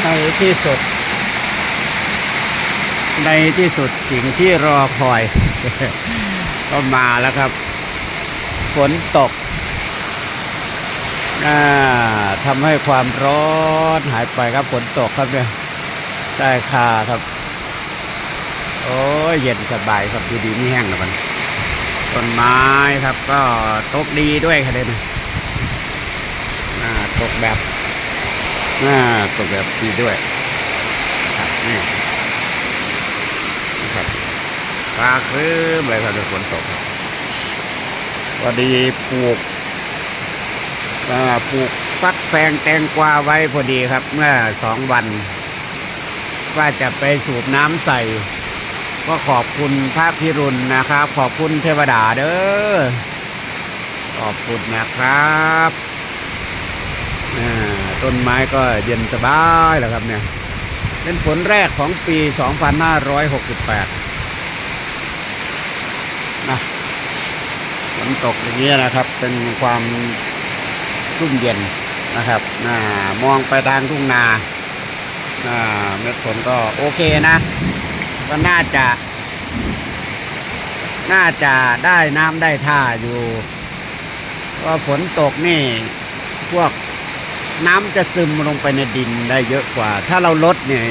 ในที่สุด ในที่สุดสิ่งที่รอคอย ก็มาแล้วครับ ฝนตกทำให้ความร้อนหายไปครับฝนตกครับเนี่ยใช่ค่ะครับ โอ้ยเย็นสบายครับดูดีไม่แห้งแล้วมันต้นไม้ครับก็ตกดีด้วยครับเนี่ยอ่าตกแบบ อ่าตกแบบดีด้วยครับนี่นะครับฟ้าครึ้มเลยครับเดี๋ยวฝนตกครับพอดีปลูกปลูกฟักแฟงแตงกวาไว้พอดีครับ เมื่อสองวัน ว่าจะไปสูบน้ำใส่ ก็ขอบคุณพระพิรุณนะครับ ขอบคุณเทวดาเด้อขอบคุณนะครับอ่า ต้นไม้ก็เย็นสบายแล้วครับเนี่ยเป็นฝนแรกของปี 2568นะฝนตกอย่างนี้ยนะครับ เป็นความชุ่มเย็นนะครับน่ามองไปทางทุ่งนาอ่าเม็ดฝนก็โอเคนะ ก็น่าจะ น่าจะได้น้ำได้ท่าอยู่ว่าฝนตกนี่ พวก น้ำจะซึมลงไปในดินได้เยอะกว่า ถ้าเราลดเนี่ย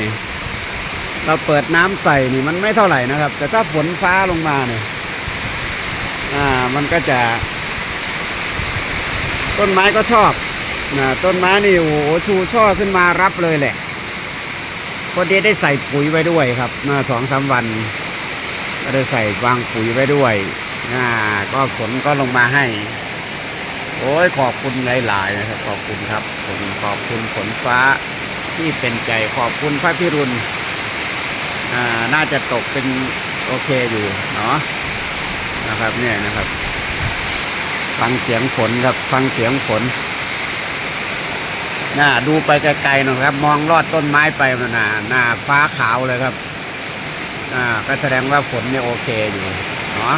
เราเปิดน้ำใส่นี่มันไม่เท่าไหร่นะครับ แต่ถ้าฝนฟ้าลงมาเนี่ยอ่ามันก็จะ ต้นไม้ก็ชอบนะต้นไม้นี่โอ้โหชูช่อขึ้นมารับเลยแหละพอดีได้ใส่ปุ๋ยไว้ด้วยครับมาสองสามวันก็ได้ใส่วางปุ๋ยไว้ด้วยอ่าก็ฝนก็ลงมาให้ โอ้ยขอบคุณหลายๆนะครับ ขอบคุณครับผมขอบคุณฝนฟ้าที่เป็นใจขอบคุณพระพิรุณอ่าน่าจะตกเป็นโอเคอยู่เนาะนะครับเนี่ยนะครับ ฟังเสียงฝนครับฟังเสียงฝนน่าดูไปไกลๆหนะครับ มองลอดต้นไม้ไปนน่ะหน้าฟ้าขาวเลยครับอ่าก็แสดงว่าฝนเนี่ยโอเคอยู่เนาะ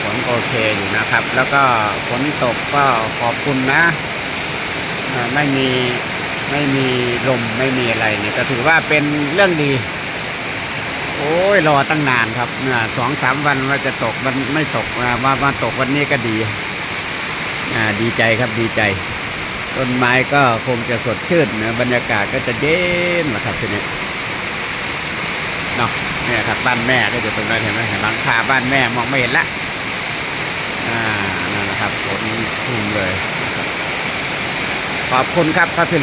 ฝนโอเคอยู่นะครับ แล้วก็ฝนตกก็ขอบคุณนะ ไม่มีไม่มีลมไม่มีอะไรเนี่ยก็ถือว่าเป็นเรื่องดี โอ้ยรอตั้งนานครับเนี่ยสองสามวันว่าจะตกมันไม่ตกมามามาตกวันนี้ก็ดีอ่าดีใจครับดีใจ ต้นไม้ก็คงจะสดชื่นนะบรรยากาศก็จะเย็นนะครับทีนี้ เนี่ยครับบ้านแม่ก็อยู่ตรงนั้นเห็นไหมหลังคาบ้านแม่มองไม่เห็นละอ่านั่นแหละครับฝนทุ่มเลย ขอบคุณครับพระพิ